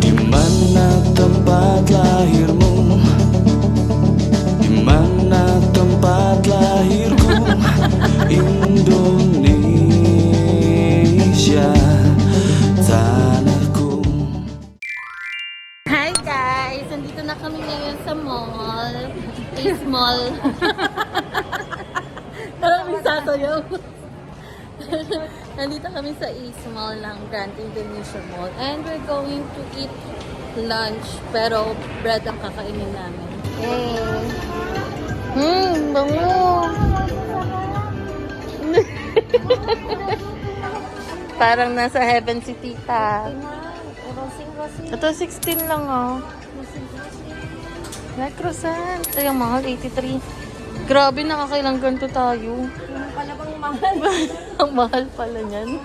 Di man na tempat lahirmu Di mana tempat lahirku Indonesia Tanahku Hi guys! Nandito na kami ngayon sa mall. Ace Mall. Parang may sasayaw. Nandito kami sa Ace Mall ng Grand Indonesia Mall. And we're going to eat lunch. Pero bread ang kakainin namin. Yay! Hmm, bango! Parang nasa heaven si tita. Ito, 16 lang, oh. May croissant. Ito yung mahal, 83. Grabe, nakakailang ganito tayo. Mahal. Ang mahal pala niyan.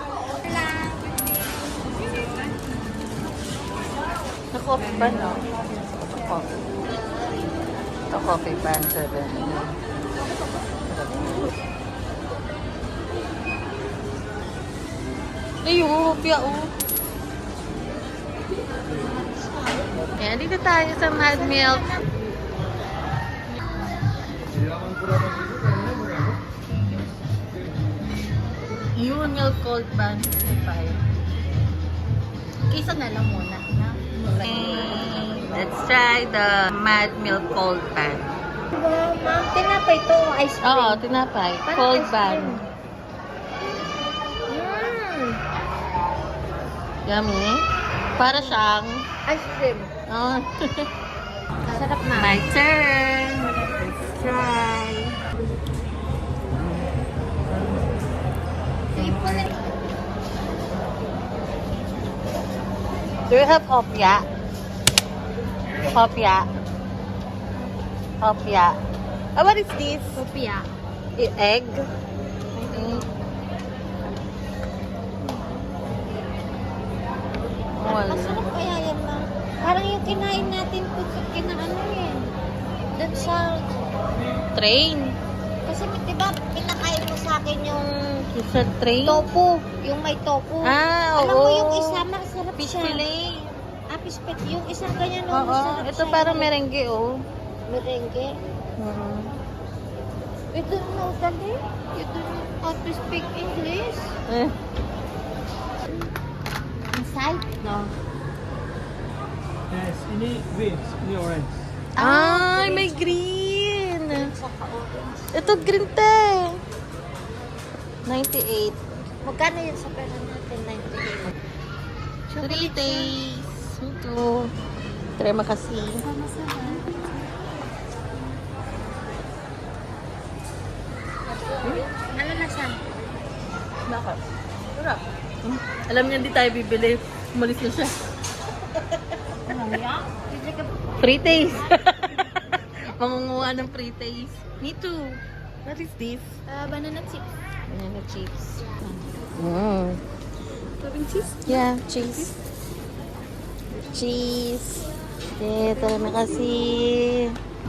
Sa coffee pan, oh. Ito coffee. Ito coffee pan, 7. Ay, oh, pia, oh. Ayan, dito tayo sa Mad Milk. Milk cold ban. Bye. Kisa na lang muna. Na? Let's try the Mad Milk Cold Ban. Ma'am, tinapay to. Ice cream. Oo, tinapay. Parang Cold cream. Mm. Yummy. Para siyang... Ice cream. Oh. Sarap na. My turn. Do you have opya? Opya. Opya. Ah, what is this? Kopya. E- Egg? Mm. Wala. Masarap kaya yan, ma'am. Parang yung kinain natin po, kinaano yan. Doon sa, Train. kasi di ba, pinakain mo sa akin yung Sa train? tofu. Yung may tofu. Ah, Alam oo. mo yung isa, masarap Fish siya. fillet. Ah, fish fillet. Yung isang ganyan, Oo. no, masarap Ito siya. parang merengue, oh. Merengue. Mhm. You don't know dali. You don't know how to speak English. Eh. Inside? No. Yes, ini green, ini orange. Ay, may green. Saka orange. Ito green te. 98. Magkano yun sa pera natin? 98. Three days. Ito. Try makasi. Ano na siya? Bakit? Sarap. Hmm. Alam niya hindi tayo bibili. Umalis na siya. Free taste. Mangunguha ng free taste. Me too. What is this? Uh, banana chips. Banana chips. Mm. Topping cheese? Yeah, cheese. Cheese. Eh, tara na kasi.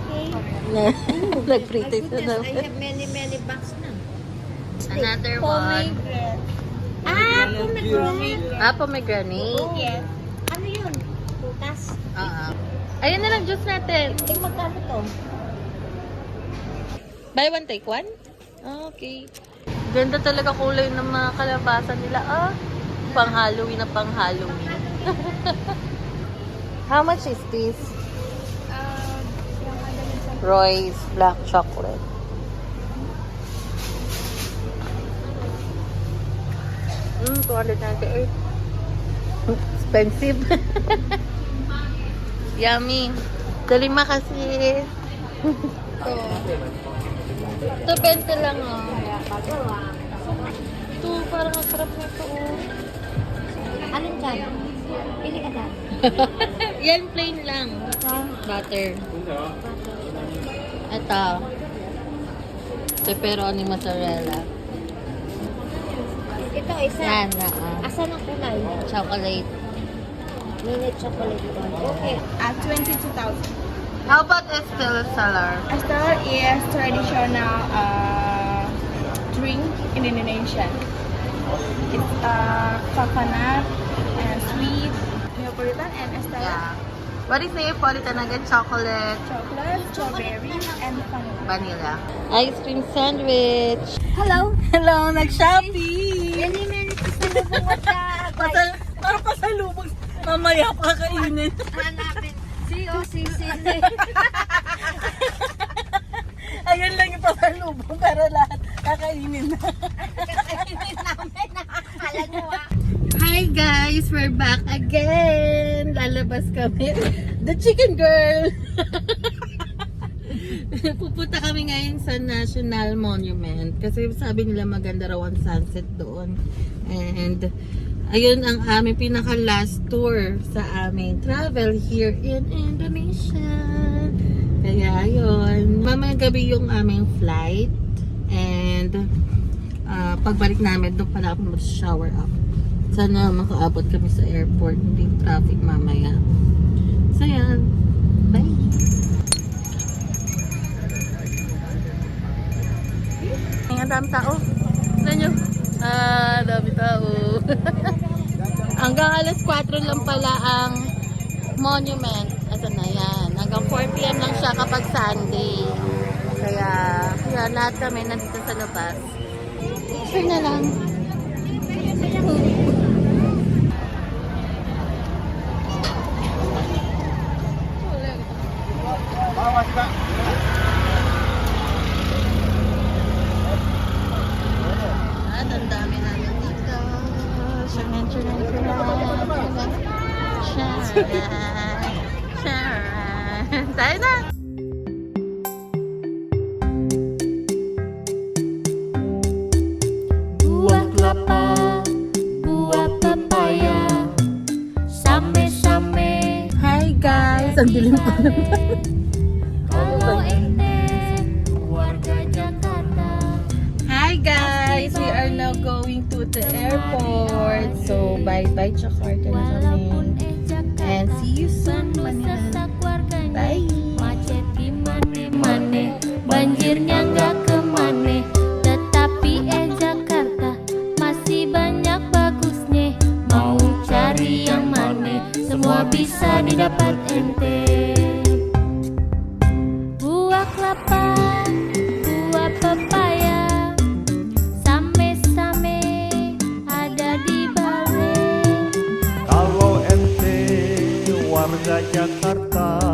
Okay. Na, nag-free My taste na I have many, many bucks na. Another one. Ah, pomegranate. Ah, pomegranate. Yes. Ano yun? Putas. Ah, Ayun na lang juice natin. Eh, magkano to? Buy one, take one? Ah, Okay. Ganda talaga kulay ng mga kalabasa nila. Ah, pang Halloween na pang Halloween. How much is this? Roy's black chocolate. Mm, 298. Expensive. Yummy. Kalima kasi. oh. 220 lang oh. Ito, parang ang sarap na ito oh. Anong dyan? Pili ka dyan. Yan, plain lang. Butter. Ito. Pepperoni mozzarella. Ito, isa. Yan, oo. Asan ang kulay? Chocolate. Minute chocolate. Okay. At 22,000. How about Estelle Salar? Astar is traditional uh, drink in Indonesia. It's uh, coconut, and sweet, Neapolitan, and Estella. Yeah. What is Neapolitan again? Chocolate, Chocolate, strawberry, and vanilla. vanilla. Ice cream sandwich. Hello. Hello, nag-Shopee! Any minutes sa lubungot ka. Pasal, para pasalubong. Mamaya pa kainin. Hanapin. Si o si Cindy. Ayun lang yung pasalubong pero lahat kakainin na. Kakainin namin. Alam mo ah. Hi guys, we're back again. Lalabas kami. The Chicken Girl. Pupunta kami ngayon sa National Monument kasi sabi nila maganda raw ang sunset doon. And ayun ang aming pinaka last tour sa aming travel here in Indonesia. Kaya ayun, mamayang gabi yung aming flight and ah, pagbalik namin doon pala ako mag-shower up. Sana makaabot kami sa airport, hindi traffic mamaya. So yan, bye! Ang dami tao. Ah, dami tao. Hanggang alas 4 lang pala ang monument. Asan na yan? Hanggang 4 p.m. lang siya kapag Sunday. Kaya, kaya lahat kami nandito sa labas. Picture na lang. At ang dami namin dito. Sharan, sharan, sharan. Sharan. Sharan. Tayo na! Buah kelapa, buah pepaya, same-same. Hi guys! Ang dilim pa naman. Hi guys! We are now going to the airport. So, bye-bye Jakarta na kami. And see you soon, Manila. Bye! Macet di mana-mana, banjirnya nggak ke mana. Tetapi eh Jakarta masih banyak bagusnya. Mau cari yang mana, semua bisa didapat ente. Jakarta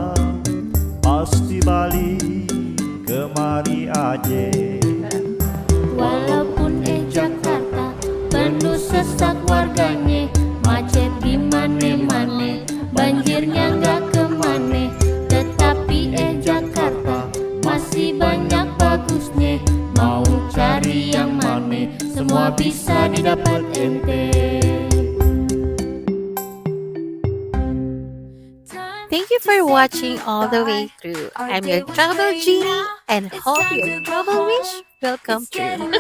Thank you for watching all the way through. I'm your travel genie and hope your travel wish will come true.